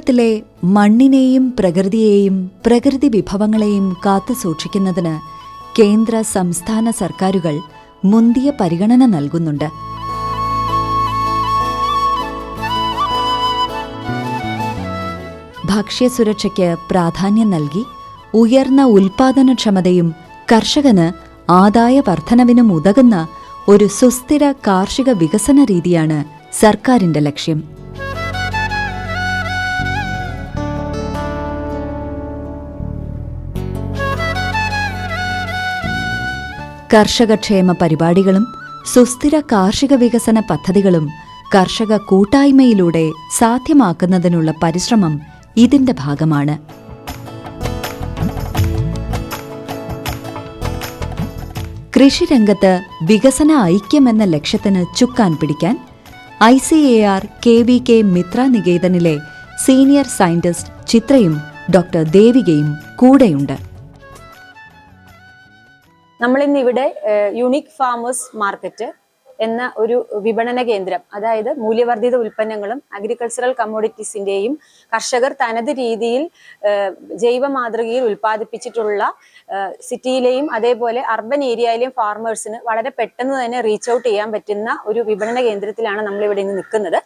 കേരളത്തിലെ മണ്ണിനെയും പ്രകൃതിയെയും പ്രകൃതി വിഭവങ്ങളെയും കാത്തു സൂക്ഷിക്കുന്നതിന് കേന്ദ്ര സംസ്ഥാന സർക്കാരുകൾ മുന്തിയ പരിഗണന നൽകുന്നുണ്ട്. ഭക്ഷ്യസുരക്ഷയ്ക്ക് പ്രാധാന്യം നൽകി ഉയർന്ന ഉൽപാദനക്ഷമതയും കർഷകന് ആദായ വർധനവിനും ഉതകുന്ന ഒരു സുസ്ഥിര കാർഷിക വികസന രീതിയാണ് സർക്കാരിന്റെ ലക്ഷ്യം. കർഷകക്ഷേമ പരിപാടികളും സുസ്ഥിര കാർഷിക വികസന പദ്ധതികളും കർഷക കൂട്ടായ്മയിലൂടെ സാധ്യമാക്കുന്നതിനുള്ള പരിശ്രമം ഇതിന്റെ ഭാഗമാണ്. കൃഷിരംഗത്ത് വികസന ഐക്യമെന്ന ലക്ഷ്യത്തിന് ചുക്കാൻ പിടിക്കാൻ I C A R K V K Mitra നികേതനിലെ senior scientist ചിത്രയും ഡോക്ടർ ദേവികയും കൂടെയുണ്ട്. നമ്മളിന്ന് ഇവിടെ യുണീക് ഫാമേഴ്സ് മാർക്കറ്റ് എന്ന ഒരു വിപണന കേന്ദ്രം അതായത് മൂല്യവർദ്ധിത ഉൽപ്പന്നങ്ങളും അഗ്രികൾച്ചറൽ കമ്മോഡിറ്റീസിന്റെയും കർഷകർ തനത് രീതിയിൽ ജൈവ മാതൃകയിൽ ഉൽപ്പാദിപ്പിച്ചിട്ടുള്ള സിറ്റിയിലെയും അതേപോലെ അർബൻ ഏരിയയിലെയും ഫാർമേഴ്സിന് വളരെ പെട്ടെന്ന് തന്നെ റീച്ച് ഔട്ട് ചെയ്യാൻ പറ്റുന്ന ഒരു വിപണന കേന്ദ്രത്തിലാണ് നമ്മൾ ഇവിടെ ഇന്ന് നിൽക്കുന്നത്.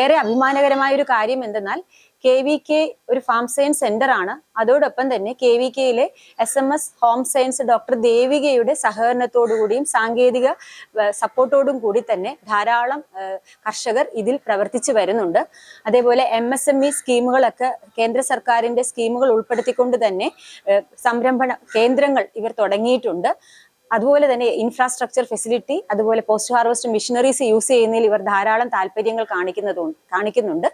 ഏറെ അഭിമാനകരമായ ഒരു കാര്യം എന്തെന്നാൽ കെ വി കെ ഒരു ഫാം സയൻസ് സെന്റർ ആണ്. അതോടൊപ്പം തന്നെ കെ വി കെയിലെ S M S home science doctor ദേവികയുടെ സഹകരണത്തോടുകൂടിയും സാങ്കേതിക സപ്പോർട്ടോടും കൂടി തന്നെ ധാരാളം കർഷകർ ഇതിൽ പ്രവർത്തിച്ചു വരുന്നുണ്ട്. അതേപോലെ എം എസ് എം ഇ സ്കീമുകളൊക്കെ കേന്ദ്ര സർക്കാരിന്റെ സ്കീമുകൾ ഉൾപ്പെടുത്തിക്കൊണ്ട് തന്നെ സംരംഭണ കേന്ദ്രങ്ങൾ ഇവർ തുടങ്ങിയിട്ടുണ്ട്. അതുപോലെ തന്നെ ഇൻഫ്രാസ്ട്രക്ചർ ഫെസിലിറ്റി അതുപോലെ പോസ്റ്റ് ഹാർവസ്റ്റ് മിഷനറീസ് യൂസ് ചെയ്യുന്നതിൽ ഇവർ ധാരാളം താല്പര്യങ്ങൾ കാണിക്കുന്നതും കാണിക്കുന്നുണ്ട്.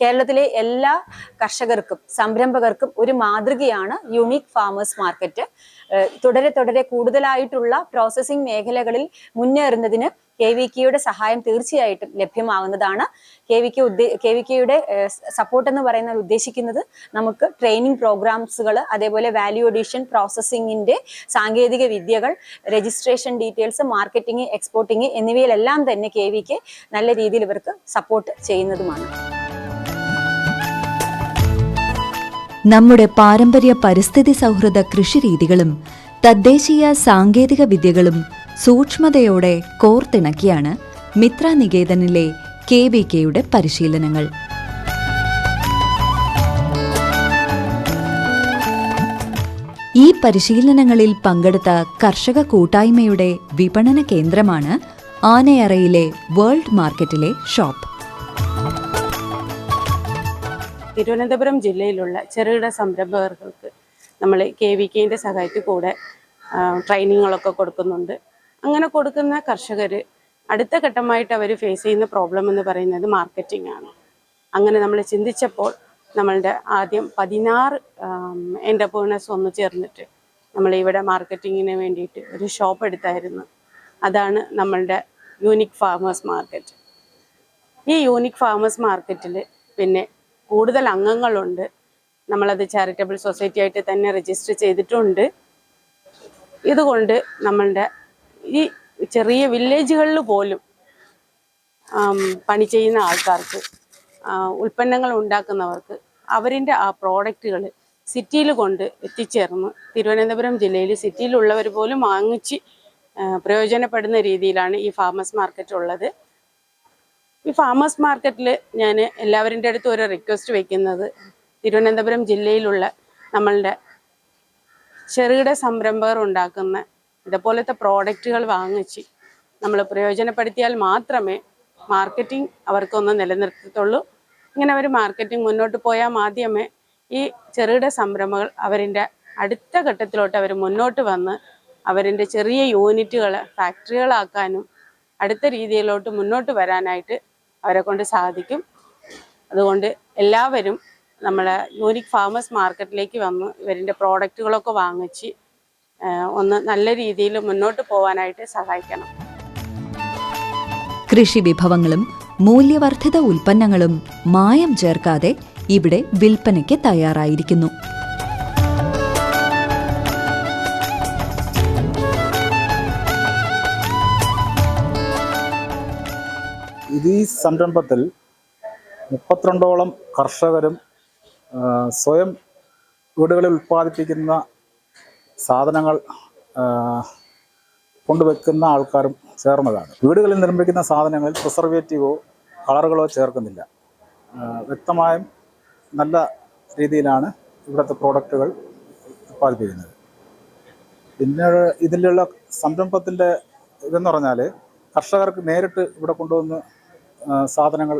കേരളത്തിലെ എല്ലാ കർഷകർക്കും സംരംഭകർക്കും ഒരു മാതൃകയാണ് യുണീക് ഫാമേഴ്സ് മാർക്കറ്റ് തുടരെ തുടരെ കൂടുതലായിട്ടുള്ള പ്രോസസ്സിംഗ് മേഖലകളിൽ മുന്നേറുന്നതിന് കെ വി കെയുടെ സഹായം തീർച്ചയായിട്ടും ലഭ്യമാവുന്നതാണ് കെ വി കെ ഉദ്ദേ കെ വി കെയുടെ സപ്പോർട്ട് എന്ന് പറയുന്നത് ഉദ്ദേശിക്കുന്നത് നമുക്ക് ട്രെയിനിങ് പ്രോഗ്രാംസുകൾ അതേപോലെ വാല്യൂ അഡീഷൻ പ്രോസസ്സിങ്ങിന്റെ സാങ്കേതിക വിദ്യകൾ രജിസ്ട്രേഷൻ ഡീറ്റെയിൽസ് മാർക്കറ്റിംഗ് എക്സ്പോർട്ടിംഗ് എന്നിവയിലെല്ലാം തന്നെ കെ വി കെ നല്ല രീതിയിൽ ഇവർക്ക് സപ്പോർട്ട് ചെയ്യുന്നതുമാണ്. നമ്മുടെ പാരമ്പര്യ പരിസ്ഥിതി സൗഹൃദ കൃഷിരീതികളും തദ്ദേശീയ സാങ്കേതിക വിദ്യകളും സൂക്ഷ്മതയോടെ കോർത്തിണക്കിയാണ് മിത്ര നികേതനിലെ കെ വി കെയുടെ പരിശീലനങ്ങൾ. ഈ പരിശീലനങ്ങളിൽ പങ്കെടുത്ത കർഷക കൂട്ടായ്മയുടെ വിപണന കേന്ദ്രമാണ് ആനയറയിലെ വേൾഡ് മാർക്കറ്റിലെ ഷോപ്പ്. തിരുവനന്തപുരം ജില്ലയിലുള്ള ചെറുകിട സംരംഭകർക്ക് നമ്മൾ കെ വി കെന്റെ സഹായത്തിൽ കൂടെ ട്രെയിനിങ്ങുകളൊക്കെ കൊടുക്കുന്നുണ്ട്. അങ്ങനെ കൊടുക്കുന്ന കർഷകർ അടുത്ത ഘട്ടമായിട്ട് അവർ ഫേസ് ചെയ്യുന്ന പ്രോബ്ലം എന്ന് പറയുന്നത് മാർക്കറ്റിംഗ് ആണ്. അങ്ങനെ നമ്മൾ ചിന്തിച്ചപ്പോൾ നമ്മളുടെ ആദ്യം പതിനാറ് എന്റർപ്രണേഴ്സ് ഒന്ന് ചേർന്നിട്ട് നമ്മൾ ഇവിടെ മാർക്കറ്റിങ്ങിന് വേണ്ടിയിട്ട് ഒരു ഷോപ്പ് എടുത്തായിരുന്നു. അതാണ് നമ്മളുടെ യൂണിക് ഫാമേഴ്സ് മാർക്കറ്റ് ഈ യൂണിക് ഫാമേഴ്സ് മാർക്കറ്റിൽ പിന്നെ കൂടുതൽ അംഗങ്ങളുണ്ട്. നമ്മളത് ചാരിറ്റബിൾ സൊസൈറ്റി ആയിട്ട് തന്നെ രജിസ്റ്റർ ചെയ്തിട്ടുണ്ട്. ഇതുകൊണ്ട് നമ്മളുടെ ഈ ചെറിയ വില്ലേജുകളിൽ പോലും പണി ചെയ്യുന്ന ആൾക്കാർക്ക് ഉൽപ്പന്നങ്ങൾ ഉണ്ടാക്കുന്നവർക്ക് അവരിന്റെ ആ പ്രോഡക്റ്റുകൾ സിറ്റിയിൽ കൊണ്ട് എത്തിച്ചേർന്ന് തിരുവനന്തപുരം ജില്ലയിൽ സിറ്റിയിലുള്ളവർ പോലും വാങ്ങിച്ച് പ്രയോജനപ്പെടുന്ന രീതിയിലാണ് ഈ ഫാമേഴ്സ് മാർക്കറ്റ് ഉള്ളത്. ഈ ഫാമേഴ്സ് മാർക്കറ്റിൽ ഞാൻ എല്ലാവരുടെ അടുത്തും ഒരു റിക്വസ്റ്റ് വയ്ക്കുന്നത് തിരുവനന്തപുരം ജില്ലയിലുള്ള നമ്മളുടെ ചെറുകിട സംരംഭകർ ഉണ്ടാക്കുന്ന ഇതുപോലത്തെ പ്രോഡക്റ്റുകൾ വാങ്ങിച്ച് നമ്മൾ പ്രയോജനപ്പെടുത്തിയാൽ മാത്രമേ മാർക്കറ്റിംഗ് അവർക്കൊന്ന് നിലനിർത്തത്തുള്ളൂ. ഇങ്ങനെ അവർ മാർക്കറ്റിംഗ് മുന്നോട്ട് പോയാൽ മാധ്യമേ ഈ ചെറുകിട സംരംഭകൾ അവരിന്റെ അടുത്ത ഘട്ടത്തിലോട്ട് അവർ മുന്നോട്ട് വന്ന് അവരിന്റെ ചെറിയ യൂണിറ്റുകൾ ഫാക്ടറികളാക്കാനും അടുത്ത രീതിയിലോട്ട് മുന്നോട്ട് വരാനായിട്ട് അവരെ കൊണ്ട് സാധിക്കും. അതുകൊണ്ട് എല്ലാവരും നമ്മുടെ യൂണിക് ഫാമേഴ്സ് മാർക്കറ്റിലേക്ക് വന്ന് ഇവരിന്റെ പ്രോഡക്റ്റുകളൊക്കെ വാങ്ങിച്ച് ഒന്ന് നല്ല രീതിയിൽ മുന്നോട്ട് പോകാനായിട്ട് സഹായിക്കണം. കൃഷി വിഭവങ്ങളും മൂല്യവർദ്ധിത ഉൽപ്പന്നങ്ങളും മായം ചേർക്കാതെ ഇവിടെ വിൽപ്പനയ്ക്ക് തയ്യാറായിരിക്കുന്നു. ഇത് ഈ സംരംഭത്തിൽ മുപ്പത്തിരണ്ടോളം കർഷകരും സ്വയം വീടുകളിൽ ഉൽപ്പാദിപ്പിക്കുന്ന സാധനങ്ങൾ കൊണ്ടുവെക്കുന്ന ആൾക്കാരും ചേർന്നതാണ്. വീടുകളിൽ നിർമ്മിക്കുന്ന സാധനങ്ങളിൽ പ്രിസർവേറ്റീവോ കളറുകളോ ചേർക്കുന്നില്ല. വ്യക്തമായും നല്ല രീതിയിലാണ് ഇവിടുത്തെ പ്രോഡക്റ്റുകൾ ഉൽപ്പാദിപ്പിക്കുന്നത്. പിന്നെ ഇതിലുള്ള സംരംഭത്തിന്റെ ഇതെന്ന് പറഞ്ഞാൽ കർഷകർക്ക് നേരിട്ട് ഇവിടെ കൊണ്ടുവന്ന് സാധനങ്ങൾ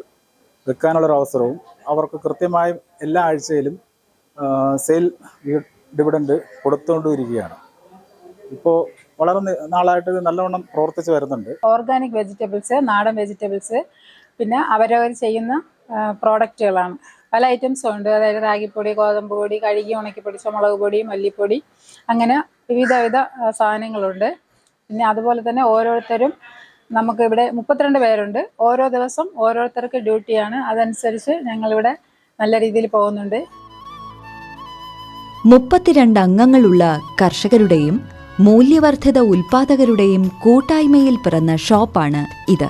വിൽക്കാനുള്ളൊരു അവസരവും അവർക്ക് കൃത്യമായും എല്ലാ ആഴ്ചയിലും സെയിൽ ഡിവിഡൻഡ് കൊടുത്തുകൊണ്ടിരിക്കുകയാണ്. ഇപ്പോൾ വളരെ നാളായിട്ട് നല്ലവണ്ണം പ്രവർത്തിച്ച് വരുന്നുണ്ട്. ഓർഗാനിക് വെജിറ്റബിൾസ് നാടൻ വെജിറ്റബിൾസ് പിന്നെ അവരവർ ചെയ്യുന്ന പ്രോഡക്റ്റുകളാണ്. പല ഐറ്റംസും ഉണ്ട്. അതായത് റാഗിപ്പൊടി ഗോതമ്പ് പൊടി കഴുകി ഉണക്കിപ്പൊടി ചുമളക് പൊടി മല്ലിപ്പൊടി അങ്ങനെ വിവിധ വിധ സാധനങ്ങളുണ്ട്. പിന്നെ അതുപോലെ തന്നെ ഓരോരുത്തരും നമുക്ക് ഇവിടെ മുപ്പത്തിരണ്ട് പേരുണ്ട്. ഓരോ ദിവസം ഓരോരുത്തർക്ക് ഡ്യൂട്ടിയാണ്. അതനുസരിച്ച് ഞങ്ങളിവിടെ നല്ല രീതിയിൽ പോകുന്നുണ്ട്. മുപ്പത്തിരണ്ട് അംഗങ്ങളുള്ള കർഷകരുടെയും മൂല്യവർദ്ധിത ഉൽപാദകരുടെയും കൂട്ടായ്മയിൽ പിറന്ന ഷോപ്പാണ് ഇത്.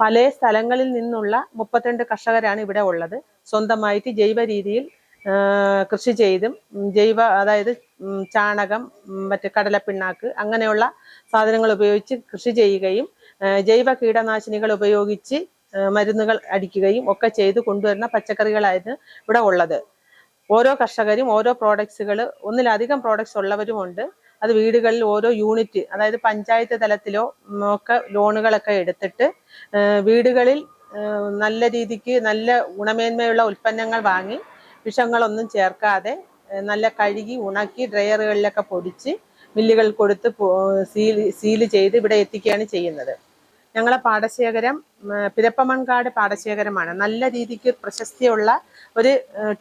പല സ്ഥലങ്ങളിൽ നിന്നുള്ള മുപ്പത്തിരണ്ട് കർഷകരാണ് ഇവിടെ ഉള്ളത്. സ്വന്തമായിട്ട് ജൈവ രീതിയിൽ കൃഷി ചെയ്തും ജൈവ അതായത് ചാണകം മറ്റ് കടലപ്പിണ്ണാക്ക് അങ്ങനെയുള്ള സാധനങ്ങൾ ഉപയോഗിച്ച് കൃഷി ചെയ്യുകയും ജൈവ കീടനാശിനികൾ ഉപയോഗിച്ച് മരുന്നുകൾ അടിക്കുകയും ഒക്കെ ചെയ്ത് കൊണ്ടുവരുന്ന പച്ചക്കറികളായിരുന്നു ഇവിടെ ഉള്ളത്. ഓരോ കർഷകരും ഓരോ പ്രോഡക്ട്സുകൾ ഒന്നിലധികം പ്രോഡക്ട്സ് ഉള്ളവരുമുണ്ട്. അത് വീടുകളിൽ ഓരോ യൂണിറ്റ് അതായത് പഞ്ചായത്ത് തലത്തിലോ ഒക്കെ ലോണുകളൊക്കെ എടുത്തിട്ട് വീടുകളിൽ നല്ല രീതിക്ക് നല്ല ഗുണമേന്മയുള്ള ഉൽപ്പന്നങ്ങൾ വാങ്ങി വിഷങ്ങളൊന്നും ചേർക്കാതെ നല്ല കഴുകി ഉണക്കി ഡ്രയറുകളിലൊക്കെ പൊടിച്ച് മില്ലുകൾ കൊടുത്ത് സീൽ സീൽ ചെയ്ത് ഇവിടെ എത്തിക്കുകയാണ് ചെയ്യുന്നത്. ഞങ്ങളെ പാടശേഖരം പിരപ്പമൺകാട് പാടശേഖരമാണ്. നല്ല രീതിക്ക് പ്രശസ്തിയുള്ള ഒരു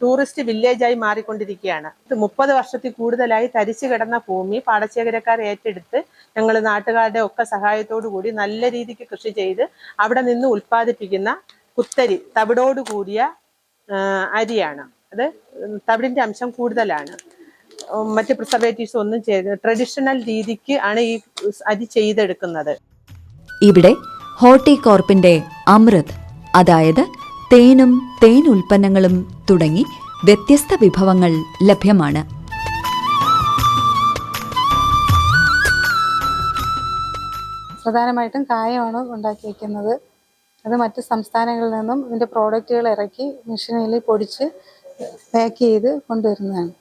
ടൂറിസ്റ്റ് വില്ലേജായി മാറിക്കൊണ്ടിരിക്കുകയാണ്. മുപ്പത് വർഷത്തിൽ കൂടുതലായി തരിച്ചു കിടന്ന ഭൂമി പാടശേഖരക്കാർ ഏറ്റെടുത്ത് ഞങ്ങൾ നാട്ടുകാരുടെ ഒക്കെ സഹായത്തോടു കൂടി നല്ല രീതിക്ക് കൃഷി ചെയ്ത് അവിടെ നിന്ന് ഉൽപ്പാദിപ്പിക്കുന്ന കുത്തരി തവിടോട് കൂടിയ അരിയാണ്. അത് തവിടിന്റെ അംശം കൂടുതലാണ്. മറ്റ് പ്രിസർവേറ്റീവ്സ് ഒന്നും ചെയ്ത് ട്രഡീഷണൽ രീതിക്ക് ആണ് ഈ അരി ചെയ്തെടുക്കുന്നത്. ഇവിടെ ഹോർട്ടികോർപ്പിന്റെ അമൃത് അതായത് തേനും തേൻ ഉൽപ്പന്നങ്ങളും തുടങ്ങി വ്യത്യസ്ത വിഭവങ്ങൾ ലഭ്യമാണ്. പ്രധാനമായിട്ടും കായമാണ് ഉണ്ടാക്കി വെക്കുന്നത്. അത് മറ്റ് സംസ്ഥാനങ്ങളിൽ നിന്നും ഇതിന്റെ പ്രോഡക്റ്റുകൾ ഇറക്കി മെഷീനിൽ പൊടിച്ച് പാക്ക് ചെയ്ത് കൊണ്ടുവരുന്നതാണ്.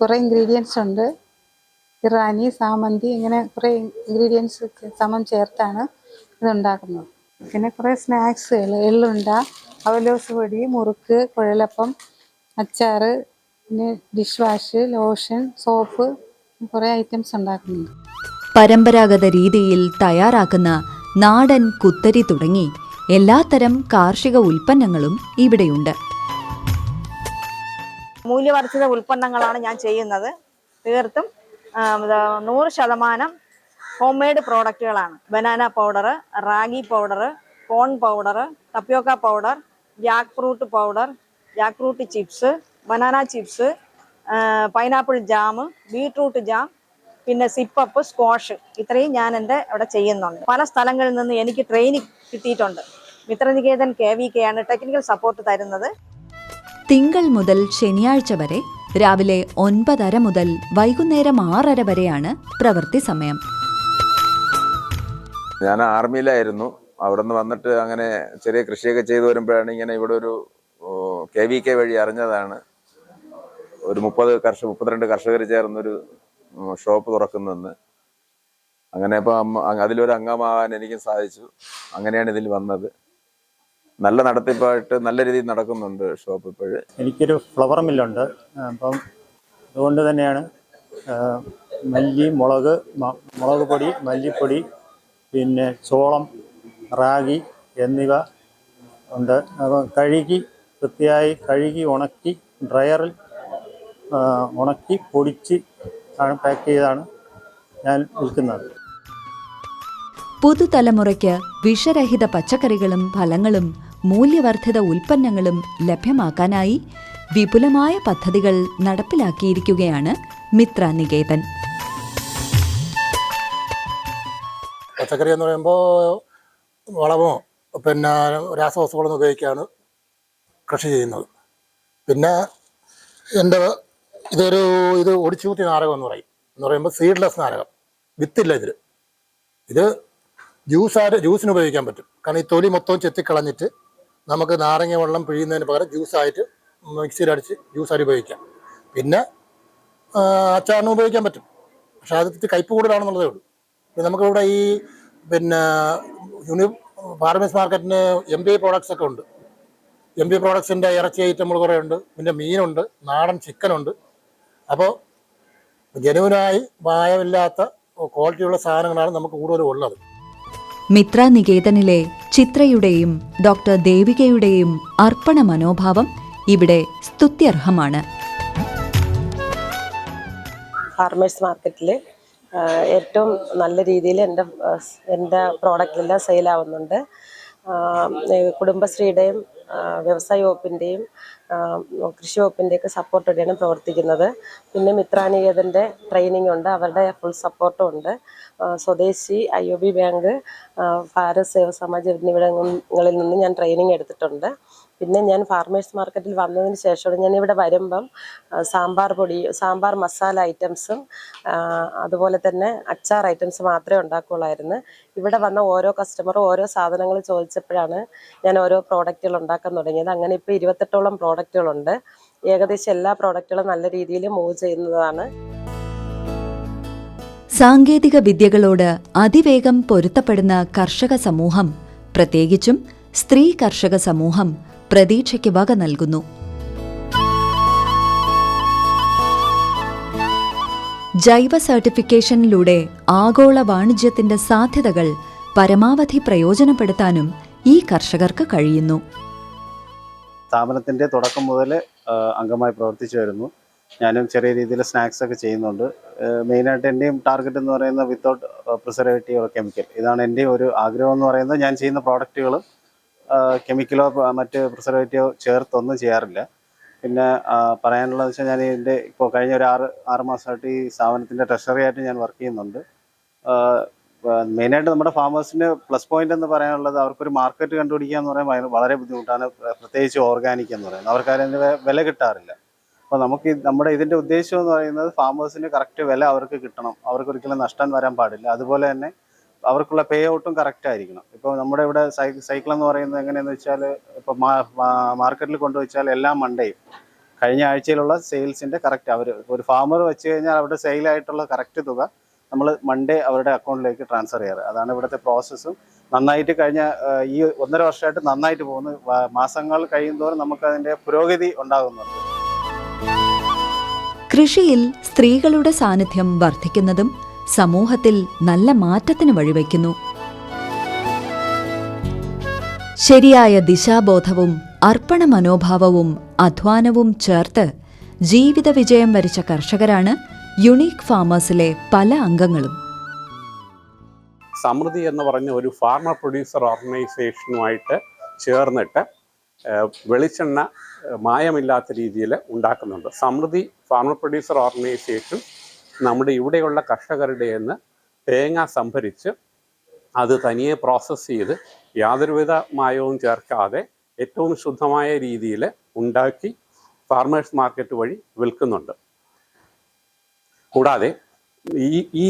കുറേ ഇൻഗ്രീഡിയൻസ് ഉണ്ട്. ഇറാനി സാമന്തി ഇങ്ങനെ കുറേ ഇൻഗ്രീഡിയൻസ് സമം ചേർത്താണ് ഇതുണ്ടാക്കുന്നത്. പിന്നെ കുറേ സ്നാക്സുകൾ എള്ളുണ്ട അവലോസ് പൊടി മുറുക്ക് കുഴലപ്പം അച്ചാറ് പിന്നെ ഡിഷ് വാഷ് ലോഷൻ സോപ്പ് കുറേ ഐറ്റംസ് ഉണ്ടാക്കുന്നുണ്ട്. പരമ്പരാഗത രീതിയിൽ തയ്യാറാക്കുന്ന നാടൻ കുത്തരി തുടങ്ങി. എല്ലാത്തരം കാർഷിക ഉൽപ്പന്നങ്ങളും ഇവിടെയുണ്ട്. മൂല്യവർദ്ധിത ഉൽപ്പന്നങ്ങളാണ് ഞാൻ ചെയ്യുന്നത്. തീർത്തും നൂറ് ശതമാനം home made പ്രോഡക്റ്റുകളാണ് banana powder ragi powder corn powder tapioca powder jackfruit powder jackfruit chips banana chips pineapple jam beetroot jam പിന്നെ സിപ്പപ്പ് സ്ക്വാഷ് ഇത്രയും ഞാൻ എന്റെ അവിടെ ചെയ്യുന്നുണ്ട്. പല സ്ഥലങ്ങളിൽ നിന്ന് എനിക്ക് ട്രെയിനിങ് കിട്ടിയിട്ടുണ്ട്. മിത്രനികേതൻ കെ വി കെ ആണ് ടെക്നിക്കൽ സപ്പോർട്ട് തരുന്നത്. തിങ്കൾ മുതൽ ശനിയാഴ്ച വരെ രാവിലെ ഒൻപതര മുതൽ വൈകുന്നേരം ആറര വരെയാണ് പ്രവൃത്തി സമയം. ഞാൻ ആർമിയിലായിരുന്നു. അവിടെ നിന്ന് വന്നിട്ട് അങ്ങനെ ചെറിയ കൃഷിയൊക്കെ ചെയ്തു വരുമ്പോഴാണ് ഇങ്ങനെ ഇവിടെ ഒരു കെ വി കെ വഴി അറിഞ്ഞതാണ്. ഒരു മുപ്പത് കർഷക മുപ്പത്തിരണ്ട് കർഷകർ ചേർന്നൊരു ഷോപ്പ് തുറക്കുന്നെന്ന്. അങ്ങനെ ഇപ്പം അതിലൊരു അംഗമാകാൻ എനിക്കും സാധിച്ചു. അങ്ങനെയാണ് ഇതിൽ വന്നത്. നല്ല നടത്തിപ്പായിട്ട് നല്ല രീതിയിൽ നടക്കുന്നുണ്ട് ഷോപ്പ് ഇപ്പോഴ്. എനിക്കൊരു ഫ്ലവർ മില്ലുണ്ട്. അപ്പം അതുകൊണ്ട് തന്നെയാണ് മല്ലി മുളക് മുളക് പൊടി മല്ലിപ്പൊടി പിന്നെ ചോളം റാഗി എന്നിവ ഉണ്ട്. അപ്പം കഴുകി വൃത്തിയായി കഴുകി ഉണക്കി ഡ്രയറിൽ ഉണക്കി പൊടിച്ച് ആണ് പാക്ക് ചെയ്താണ് ഞാൻ വിൽക്കുന്നത്. പുതുതലമുറയ്ക്ക് വിഷരഹിത പച്ചക്കറികളും ഫലങ്ങളും മൂല്യവർദ്ധിത ഉൽപ്പന്നങ്ങളും ലഭ്യമാക്കാനായി വിപുലമായ പദ്ധതികൾ നടപ്പിലാക്കിയിരിക്കുകയാണ് മിത്ര നികേതൻ. പച്ചക്കറി എന്ന് പറയുമ്പോൾ വളമോ പിന്നെ രാസവസ്തുക്കളൊന്നും ഉപയോഗിക്കാണ് കൃഷി ചെയ്യുന്നത്. പിന്നെ എന്റെ ഇതൊരു ഇത് ഒടിച്ചുകൂത്തി നാരകം എന്ന് പറയും. എന്ന് പറയുമ്പോൾ സീഡ്ലെസ് നാരകം. വിത്തില്ല ഇതിൽ ഇത് ജ്യൂസായിട്ട് ജ്യൂസിന് ഉപയോഗിക്കാൻ പറ്റും. കാരണം ഈ തൊലി മൊത്തം ചെത്തിക്കളഞ്ഞിട്ട് നമുക്ക് നാരങ്ങ വെള്ളം പിഴിയുന്നതിന് പകരം ജ്യൂസായിട്ട് മിക്സിയിലടിച്ച് ജ്യൂസായിട്ട് ഉപയോഗിക്കാം. പിന്നെ അച്ചാറിന് ഉപയോഗിക്കാൻ പറ്റും. പക്ഷെ അത് ഇത്തിരി കയ്പ് കൂടുതലാണെന്നുള്ളതേ ഉള്ളൂ. പിന്നെ നമുക്കിവിടെ ഈ പിന്നെ യൂണി ഫാർമേഴ്സ് മാർക്കറ്റിന് എം ബി പ്രോഡക്ട്സ് ഒക്കെ ഉണ്ട്. എം ബി പ്രോഡക്ട്സിന്റെ ഇറച്ചി ഐറ്റങ്ങൾ കുറേ ഉണ്ട്. പിന്നെ മീനുണ്ട് നാടൻ ചിക്കനുണ്ട് അപ്പോൾ ജനുവിനായി മായമില്ലാത്ത ക്വാളിറ്റിയുള്ള സാധനങ്ങളാണ് നമുക്ക് കൂടുതലും ഉള്ളത്. മിത്ര നികേതനിലെ ചിത്രയുടെയും ഡോക്ടർ ദേവികയുടെയും അർപ്പണ മനോഭാവം ഇവിടെ സ്തുത്യർഹമാണ്. ഫാർമേഴ്സ് മാർക്കറ്റിൽ ഏറ്റവും നല്ല രീതിയിൽ എന്റെ എന്റെ പ്രോഡക്റ്റ് പ്രോഡക്റ്റെല്ലാം സെയിലാവുന്നുണ്ട് കുടുംബശ്രീയുടെയും വ്യവസായ വകുപ്പിന്റെയും കൃഷി വകുപ്പിന്റെയൊക്കെ സപ്പോർട്ടോടെയാണ് പ്രവർത്തിക്കുന്നത്. പിന്നെ മിത്രാനികേതന്റെ ട്രെയിനിങ് ഉണ്ട്. അവരുടെ ഫുൾ സപ്പോർട്ടും ഉണ്ട്. Swadeshi I O B bank Bharat Seva Samaj എന്നിവിടങ്ങളിൽ നിന്ന് ഞാൻ ട്രെയിനിങ് എടുത്തിട്ടുണ്ട്. പിന്നെ ഞാൻ ഫാർമേഴ്സ് മാർക്കറ്റിൽ വന്നതിന് ശേഷമാണ് ഇവിടെ വരുമ്പം സാമ്പാർ പൊടി സാമ്പാർ മസാല ഐറ്റംസും അതുപോലെ തന്നെ അച്ചാർ ഐറ്റംസ് മാത്രമേ ഉണ്ടാക്കുകയുള്ളായിരുന്നു. ഇവിടെ വന്ന ഓരോ കസ്റ്റമറും ഓരോ സാധനങ്ങൾ ചോദിച്ചപ്പോഴാണ് ഞാൻ ഓരോ പ്രോഡക്റ്റുകൾ ഉണ്ടാക്കാൻ തുടങ്ങിയത്. അങ്ങനെ ഇപ്പോൾ ഇരുപത്തെട്ടോളം പ്രോഡക്റ്റുകളുണ്ട് ഏകദേശം എല്ലാ പ്രോഡക്റ്റുകളും നല്ല രീതിയിൽ മൂവ് ചെയ്യുന്നതാണ്. സാങ്കേതിക വിദ്യകളോട് അതിവേഗം പൊരുത്തപ്പെടുന്ന കർഷക സമൂഹം പ്രത്യേകിച്ചും സ്ത്രീ കർഷക സമൂഹം പ്രതീക്ഷയ്ക്ക് വക നൽകുന്നു. ജൈവ സർട്ടിഫിക്കേഷനിലൂടെ ആഗോള വാണിജ്യത്തിന്റെ സാധ്യതകൾ പരമാവധി പ്രയോജനപ്പെടുത്താനും ഈ കർഷകർക്ക് കഴിയുന്നു. സ്ഥാപനത്തിന്റെ തുടക്കം മുതൽ അംഗമായി പ്രവർത്തിച്ചു വരുന്നു. ഞാനും ചെറിയ രീതിയിൽ സ്നാക്സ് ഒക്കെ ചെയ്യുന്നുണ്ട്. മെയിനായിട്ട് എന്റെയും ടാർഗറ്റ് എന്ന് പറയുന്നത് വിത്തൗട്ട് പ്രിസർവേറ്റീവ് കെമിക്കൽ. ഇതാണ് എന്റെ ഒരു ആഗ്രഹം എന്ന് പറയുന്നത്. ഞാൻ ചെയ്യുന്ന പ്രോഡക്റ്റുകൾ കെമിക്കലോ മറ്റ് പ്രിസർവേറ്റീവോ ചേർത്തൊന്നും ചെയ്യാറില്ല. പിന്നെ പറയാനുള്ളത് വെച്ചാൽ ഞാൻ ഇതിന്റെ ഇപ്പോൾ കഴിഞ്ഞ ഒരു ആറ് ആറ് മാസമായിട്ട് ഈ സ്ഥാപനത്തിന്റെ ട്രഷറി ആയിട്ട് ഞാൻ വർക്ക് ചെയ്യുന്നുണ്ട്. മെയിനായിട്ട് നമ്മുടെ ഫാമേഴ്സിന് പ്ലസ് പോയിന്റ് എന്ന് പറയാനുള്ളത് അവർക്കൊരു മാർക്കറ്റ് കണ്ടുപിടിക്കുക എന്ന് ഭയങ്കര- വളരെ ബുദ്ധിമുട്ടാണ്. പ്രത്യേകിച്ച് ഓർഗാനിക് എന്ന് പറയുന്നത്. അവർക്ക് അതിന് വില കിട്ടാറില്ല. അപ്പോൾ നമുക്ക് നമ്മുടെ ഇതിന്റെ ഉദ്ദേശം എന്ന് പറയുന്നത് ഫാമേഴ്സിന് കറക്റ്റ് വില അവർക്ക് കിട്ടണം. അവർക്ക് ഒരിക്കലും നഷ്ടം വരാൻ പാടില്ല. അതുപോലെ തന്നെ അവർക്കുള്ള പേ ഔട്ടും കറക്റ്റ് ആയിരിക്കണം. ഇപ്പോൾ നമ്മുടെ ഇവിടെ സൈക്കിൾ എന്ന് പറയുന്നത് എങ്ങനെയെന്ന് വെച്ചാൽ ഇപ്പോൾ മാർക്കറ്റിൽ കൊണ്ടുവച്ചാൽ എല്ലാ മണ്ടേയും കഴിഞ്ഞ ആഴ്ചയിലുള്ള സെയിൽസിന്റെ കറക്റ്റ് അവർ ഒരു ഫാമർ വെച്ച് കഴിഞ്ഞാൽ അവരുടെ സെയിലായിട്ടുള്ള കറക്റ്റ് തുക നമ്മൾ മൺഡേ അവരുടെ അക്കൗണ്ടിലേക്ക് ട്രാൻസ്ഫർ ചെയ്യാറ്. അതാണ് ഇവിടുത്തെ പ്രോസസ്സും നന്നായിട്ട് കഴിഞ്ഞ ഈ ഒന്നര വർഷമായിട്ട് നന്നായിട്ട് പോകുന്നു. മാസങ്ങൾ കഴിയുന്തോറും നമുക്കതിന്റെ പുരോഗതി ഉണ്ടാകുന്നുണ്ട്. കൃഷിയിൽ സ്ത്രീകളുടെ സാന്നിധ്യം വർദ്ധിക്കുന്നതും സമൂഹത്തിൽ നല്ല മാറ്റത്തിന് വഴിവെക്കുന്നു. ശരിയായ ദിശാബോധവും അർപ്പണ മനോഭാവവും അധ്വാനവും ചേർത്ത് ജീവിത വിജയം വരിച്ച കർഷകരാണ് യുണീക്ക് ഫാമേഴ്സിലെ പല അംഗങ്ങളും. സമൃദ്ധി എന്ന് പറഞ്ഞ ഒരു ഫാർമർ പ്രൊഡ്യൂസർ ഓർഗനൈസേഷനുമായിട്ട് ചേർന്നിട്ട് വെളിച്ചെണ്ണ മായമില്ലാത്ത രീതിയിൽ ഉണ്ടാക്കുന്നുണ്ട്. സമൃദ്ധി ഫാർമർ പ്രൊഡ്യൂസർ ഓർഗനൈസേഷൻ നമ്മുടെ ഇവിടെയുള്ള കർഷകരുടെ നിന്ന് തേങ്ങ സംഭരിച്ച് അത് തനിയെ പ്രോസസ്സ് ചെയ്ത് യാതൊരുവിധ മായവും ചേർക്കാതെ ഏറ്റവും ശുദ്ധമായ രീതിയിൽ ഉണ്ടാക്കി ഫാർമേഴ്സ് മാർക്കറ്റ് വഴി വിൽക്കുന്നുണ്ട്. കൂടാതെ ഈ ഈ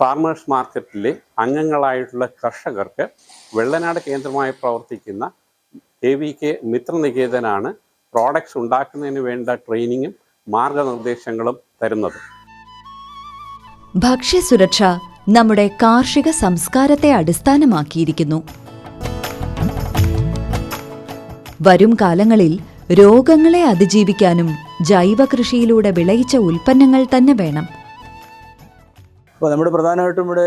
ഫാർമേഴ്സ് മാർക്കറ്റിലെ അംഗങ്ങളായിട്ടുള്ള കർഷകർക്ക് വെള്ളനാട് കേന്ദ്രമായി പ്രവർത്തിക്കുന്ന എ വി കെ മിത്രനികേതനാണ് പ്രോഡക്ട്സ് ഉണ്ടാക്കുന്നതിന് വേണ്ട ട്രെയിനിങ്ങും മാർഗനിർദ്ദേശങ്ങളും തരുന്നത്. ഭക്ഷ്യസുരക്ഷ നമ്മുടെ കാർഷിക സംസ്കാരത്തെ അടിസ്ഥാനമാക്കിയിരിക്കുന്നു. വരും കാലങ്ങളിൽ രോഗങ്ങളെ അതിജീവിക്കാനും ജൈവ കൃഷിയിലൂടെ വിളയിച്ച ഉൽപ്പന്നങ്ങൾ തന്നെ വേണം. അപ്പോൾ നമ്മുടെ പ്രധാനമായിട്ടും ഇവിടെ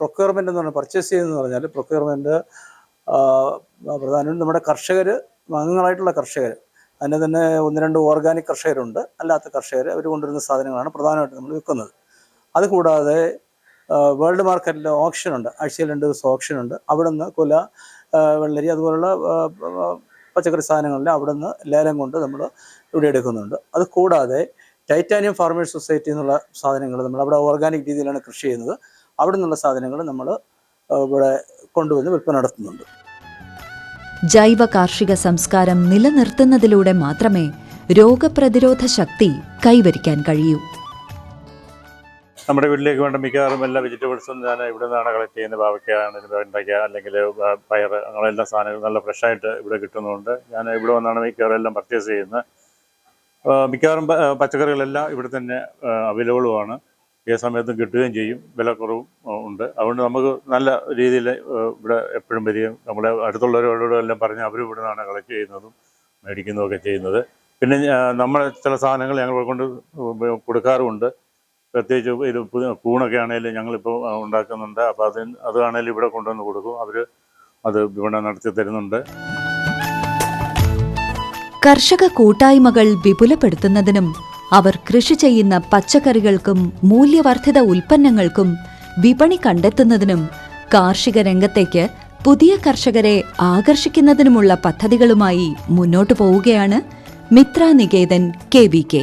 പ്രൊക്യൂർമെന്റ് എന്ന് പറഞ്ഞാൽ പർച്ചേസ് ചെയ്യുന്നതെന്ന് പറഞ്ഞാൽ പ്രൊക്യൂർമെന്റ് പ്രധാനമായിട്ടും നമ്മുടെ കർഷകർ അംഗങ്ങളായിട്ടുള്ള കർഷകർ അതിന്റെ തന്നെ ഒന്ന് രണ്ട് ഓർഗാനിക് കർഷകരുണ്ട്. അല്ലാത്ത കർഷകർ അവർ കൊണ്ടുവരുന്ന സാധനങ്ങളാണ് പ്രധാനമായിട്ടും നമ്മൾ വിൽക്കുന്നത്. അതുകൂടാതെ വേൾഡ് മാർക്കറ്റിൽ ഓപ്ഷൻ ഉണ്ട് ആഴ്ചയിൽ രണ്ട് ദിവസം ഓപ്ഷൻ ഉണ്ട് അവിടെ നിന്ന് കുല വെള്ളരി അതുപോലുള്ള പച്ചക്കറി സാധനങ്ങളിൽ അവിടെ നിന്ന് ലേലം കൊണ്ട് നമ്മൾ ഇവിടെ എടുക്കുന്നുണ്ട്. അത് കൂടാതെ ടൈറ്റാനിയം ഫാർമേഴ്സ് സൊസൈറ്റി എന്നുള്ള സാധനങ്ങൾ നമ്മൾ അവിടെ ഓർഗാനിക് രീതിയിലാണ് കൃഷി ചെയ്യുന്നത്. അവിടെ നിന്നുള്ള സാധനങ്ങൾ നമ്മൾ ഇവിടെ കൊണ്ടുവന്ന് വിൽപ്പന നടത്തുന്നുണ്ട്. ജൈവ കാർഷിക സംസ്കാരം നിലനിർത്തുന്നതിലൂടെ മാത്രമേ രോഗപ്രതിരോധ ശക്തി കൈവരിക്കാൻ കഴിയൂ. നമ്മുടെ വീട്ടിലേക്ക് വേണ്ട മിക്കവാറും എല്ലാ വെജിറ്റബിൾസും ഞാൻ ഇവിടെ നിന്നാണ് കളക്ട് ചെയ്യുന്നത്. പാവയ്ക്കാണെങ്കിലും വെണ്ടയ്ക്ക അല്ലെങ്കിൽ പയർ അങ്ങനെ എല്ലാ സാധനങ്ങളും നല്ല ഫ്രഷായിട്ട് ഇവിടെ കിട്ടുന്നതുകൊണ്ട് ഞാൻ ഇവിടെ വന്നാണ് മിക്കവാറും എല്ലാം പർച്ചേസ് ചെയ്യുന്നത് മിക്കവാറും പച്ചക്കറികളെല്ലാം ഇവിടെ തന്നെ അവൈലബിളുമാണ് ഏത് സമയത്തും കിട്ടുകയും ചെയ്യും. വിലക്കുറവും ഉണ്ട്. അതുകൊണ്ട് നമുക്ക് നല്ല രീതിയിൽ ഇവിടെ എപ്പോഴും വരികയും നമ്മുടെ അടുത്തുള്ളവരോടും എല്ലാം പറഞ്ഞ് അവരും ഇവിടെ നിന്നാണ് കളക്ട് ചെയ്യുന്നതും മേടിക്കുന്നതും ഒക്കെ ചെയ്യുന്നത്. പിന്നെ നമ്മൾ ചില സാധനങ്ങൾ ഞങ്ങൾ കൊണ്ട് കൊടുക്കാറുമുണ്ട്. പ്രത്യേകിച്ച് ഇത് കൂണൊക്കെ ആണെങ്കിലും ഞങ്ങളിപ്പോൾ ഉണ്ടാക്കുന്നുണ്ട്. അപ്പോൾ അത് അതാണെങ്കിലും ഇവിടെ കൊണ്ടുവന്ന് കൊടുക്കും. അവർ അത് വിപണനം നടത്തി തരുന്നുണ്ട്. കർഷക കൂട്ടായ്മകൾ വിപുലപ്പെടുത്തുന്നതിനും അവർ കൃഷി ചെയ്യുന്ന പച്ചക്കറികൾക്കും മൂല്യവർദ്ധിത ഉൽപ്പന്നങ്ങൾക്കും വിപണി കണ്ടെത്തുന്നതിനും കാർഷിക രംഗത്തേക്ക് പുതിയ കർഷകരെ ആകർഷിക്കുന്നതിനുമുള്ള പദ്ധതികളുമായി മുന്നോട്ടു പോവുകയാണ് Mitra Niketan K V K.